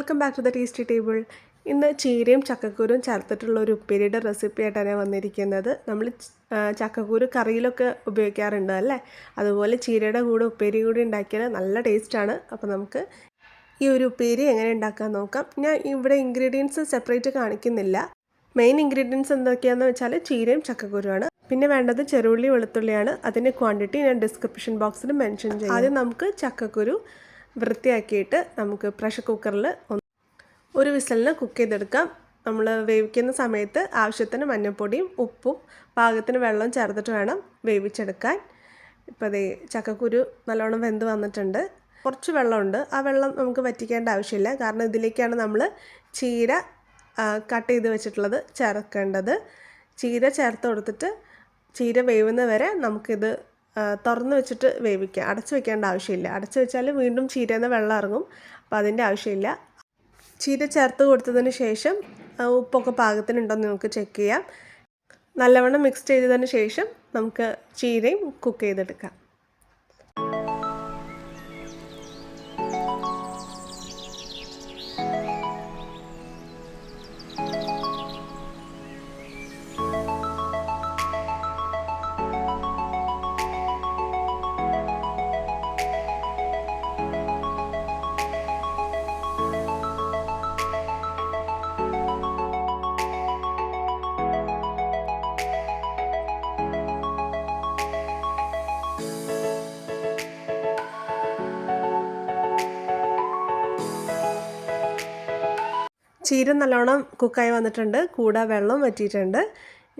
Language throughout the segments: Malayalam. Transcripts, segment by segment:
Welcome back to the tasty table. ഇന്ന് ചീരയും ചക്കക്കൂരും ചേർത്തിട്ടുള്ള ഒരു ഉപ്പേരിയുടെ റെസിപ്പി ആയിട്ടാണ് വന്നിരിക്കുന്നത്. നമ്മൾ ചക്കക്കൂര് കറിയിലൊക്കെ ഉപയോഗിക്കാറുണ്ട് അല്ലേ? അതുപോലെ ചീരയുടെ കൂടെ ഉപ്പേരി കൂടി ഉണ്ടാക്കിയാൽ നല്ല ടേസ്റ്റാണ് അപ്പോൾ നമുക്ക് ഈ ഒരു ഉപ്പേരി എങ്ങനെ ഉണ്ടാക്കാൻ നോക്കാം. ഞാൻ ഇവിടെ ഇൻഗ്രീഡിയൻസ് സെപ്പറേറ്റ് കാണിക്കുന്നില്ല. മെയിൻ ഇൻഗ്രീഡിയൻസ് എന്തൊക്കെയാണെന്ന് വെച്ചാൽ ചീരയും ചക്കക്കുരുവാണ്. പിന്നെ വേണ്ടത് ചെറുള്ളി വെളുത്തുള്ളിയാണ്. അതിന്റെ ക്വാണ്ടിറ്റി ഞാൻ ഡിസ്ക്രിപ്ഷൻ ബോക്സിൽ മെൻഷൻ ചെയ്യും. ആദ്യം നമുക്ക് ചക്കക്കുരു വൃത്തിയാക്കിയിട്ട് നമുക്ക് പ്രഷർ കുക്കറിൽ ഒരു വിസലിന് കുക്ക് ചെയ്തെടുക്കാം. നമ്മൾ വേവിക്കുന്ന സമയത്ത് ആവശ്യത്തിന് മഞ്ഞൾപ്പൊടിയും ഉപ്പും പാകത്തിന് വെള്ളം ചേർത്തിട്ട് വേണം വേവിച്ചെടുക്കാൻ. ഇപ്പോൾ അതേ ചക്കക്കുരു നല്ലോണം വെന്ത് വന്നിട്ടുണ്ട്. കുറച്ച് വെള്ളമുണ്ട്. ആ വെള്ളം നമുക്ക് വറ്റിക്കേണ്ട ആവശ്യമില്ല. കാരണം ഇതിലേക്കാണ് നമ്മൾ ചീര കട്ട് ചെയ്ത് വെച്ചിട്ടുള്ളത് ചേർക്കേണ്ടത്. ചീര ചേർത്ത് കൊടുത്തിട്ട് ചീര വേവുന്ന വരെ നമുക്കിത് തുറന്ന് വെച്ചിട്ട് വേവിക്കാം. അടച്ചു വെക്കേണ്ട ആവശ്യമില്ല. അടച്ചു വെച്ചാൽ വീണ്ടും ചീരയിൽ വെള്ളം ഇറങ്ങും. അപ്പോൾ അതിന്റെ ആവശ്യമില്ല. ചീര ചേർത്ത് കൊടുത്തതിന് ശേഷം ഉപ്പൊക്കെ പാകത്തിനുണ്ടോ എന്ന് നമുക്ക് ചെക്ക് ചെയ്യാം. നല്ലവണ്ണം മിക്സ് ചെയ്തതിന് ശേഷം നമുക്ക് ചീരയും കുക്ക് ചെയ്തെടുക്കാം. ചീര നല്ലോണം കുക്കായി വന്നിട്ടുണ്ട്. കൂടെ വെള്ളം വറ്റിയിട്ടുണ്ട്.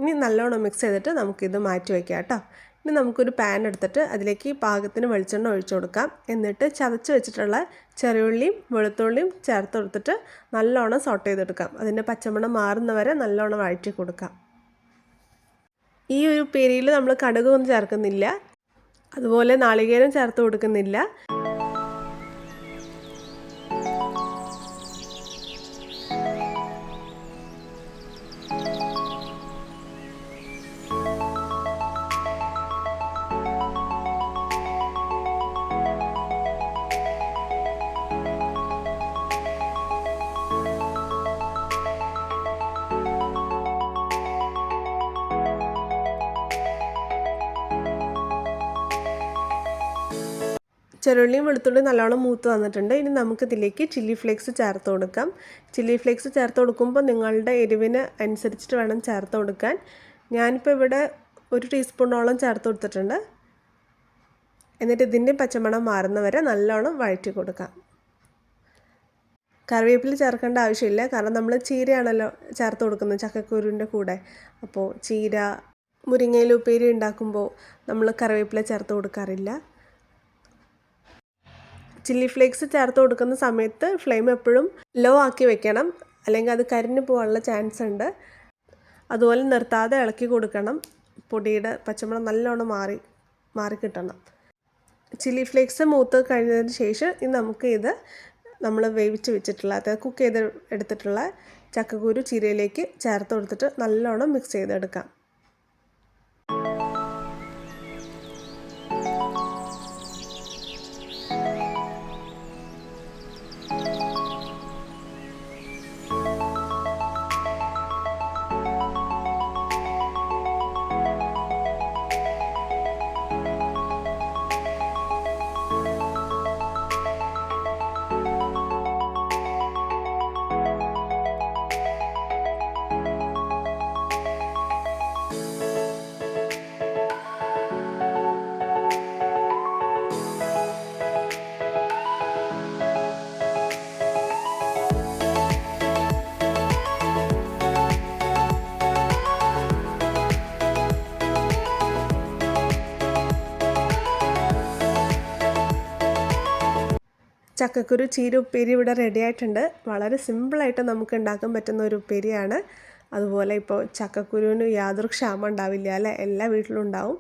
ഇനി നല്ലോണം മിക്സ് ചെയ്തിട്ട് നമുക്കിത് മാറ്റി വയ്ക്കാം കേട്ടോ. ഇനി നമുക്കൊരു പാൻ എടുത്തിട്ട് അതിലേക്ക് പാകത്തിന് വെളിച്ചെണ്ണ ഒഴിച്ചു കൊടുക്കാം. എന്നിട്ട് ചതച്ച് വെച്ചിട്ടുള്ള ചെറിയുള്ളിയും വെളുത്തുള്ളിയും ചേർത്ത് കൊടുത്തിട്ട് നല്ലോണം സോട്ട് ചെയ്തെടുക്കാം. അതിന്റെ പച്ചമണം മാറുന്നവരെ നല്ലോണം വഴറ്റി കൊടുക്കാം. ഈ ഒരു പേരിയിൽ നമ്മൾ കടുകൊന്നും ചേർക്കുന്നില്ല. അതുപോലെ നാളികേരം ചേർത്ത് കൊടുക്കുന്നില്ല. ചെറുള്ളിയും വെളുത്തുള്ളിയും നല്ലോണം മൂത്ത് വന്നിട്ടുണ്ട്. ഇനി നമുക്ക് ഇതിലേക്ക് ചില്ലി ഫ്ലേക്സ് ചേർത്ത് കൊടുക്കാം. ചില്ലി ഫ്ലേക്സ് ചേർത്ത് കൊടുക്കുമ്പോൾ നിങ്ങളുടെ എരിവിന് അനുസരിച്ചിട്ട് വേണം ചേർത്ത് കൊടുക്കാൻ. ഞാനിപ്പോൾ ഇവിടെ ഒരു ടീസ്പൂണോളം ചേർത്ത് കൊടുത്തിട്ടുണ്ട്. എന്നിട്ട് ഇതിന്റെ പച്ചമണം മാറുന്നവരെ നല്ലോണം വഴറ്റി കൊടുക്കാം. കറിവേപ്പില ചേർക്കേണ്ട ആവശ്യമില്ല. കാരണം നമ്മൾ ചീരയാണല്ലോ ചേർത്ത് കൊടുക്കുന്നത് ചക്കക്കുരുവിന്റെ കൂടെ. അപ്പോൾ ചീര മുരിങ്ങയിൽ ഉപ്പേരി ഉണ്ടാക്കുമ്പോൾ നമ്മൾ കറിവേപ്പില ചേർത്ത് കൊടുക്കാറില്ല. ചില്ലി ഫ്ലേക്സ് ചേർത്ത് കൊടുക്കുന്ന സമയത്ത് ഫ്ലെയിം എപ്പോഴും ലോ ആക്കി വെക്കണം. അല്ലെങ്കിൽ അത് കരിഞ്ഞു പോകാനുള്ള ചാൻസ് ഉണ്ട്. അതുപോലെ നിർത്താതെ ഇളക്കി കൊടുക്കണം. പൊടിയുടെ പച്ചമുളക് നല്ലോണം മാറി മാറി കിട്ടണം. ചില്ലി ഫ്ലേക്സ് മൂത്ത് കഴിഞ്ഞതിന് ശേഷം ഇനി നമുക്ക് ഇത് നമ്മൾ വേവിച്ച് വെച്ചിട്ടുള്ള അതായത് കുക്ക് ചെയ്ത് എടുത്തിട്ടുള്ള ചക്കക്കുരു ചീരയിലേക്ക് ചേർത്ത് കൊടുത്തിട്ട് നല്ലോണം മിക്സ് ചെയ്തെടുക്കാം. ചക്കക്കുരു ചീര ഉപ്പേരി ഇവിടെ റെഡി ആയിട്ടുണ്ട്. വളരെ സിമ്പിളായിട്ട് നമുക്ക് ഉണ്ടാക്കാൻ പറ്റുന്ന ഒരു ഉപ്പേരിയാണ്. അതുപോലെ ഇപ്പോൾ ചക്കക്കുരുവിന് യാതൊരു ക്ഷാമം ഉണ്ടാവില്ല അല്ലേ? എല്ലാ വീട്ടിലും ഉണ്ടാവും.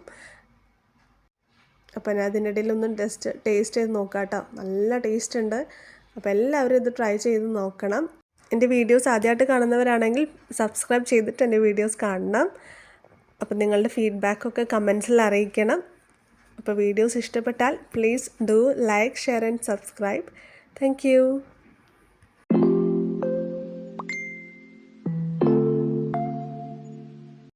അപ്പോൾ ഞാൻ അതിന്റെ ഇടയിലൊന്നും ടെസ്റ്റ് ടേസ്റ്റ് ചെയ്ത് നോക്കാട്ടോ കേട്ടോ നല്ല ടേസ്റ്റ് ഉണ്ട്. അപ്പോൾ എല്ലാവരും ഇത് ട്രൈ ചെയ്ത് നോക്കണം. എന്റെ വീഡിയോസ് ആദ്യമായിട്ട് കാണുന്നവരാണെങ്കിൽ സബ്സ്ക്രൈബ് ചെയ്തിട്ട് എന്റെ വീഡിയോസ് കാണണം. അപ്പം നിങ്ങളുടെ ഫീഡ്ബാക്കൊക്കെ കമൻസിൽ അറിയിക്കണം. അപ്പോൾ വീഡിയോസ് ഇഷ്ടപ്പെട്ടാൽ please do like share and subscribe. Thank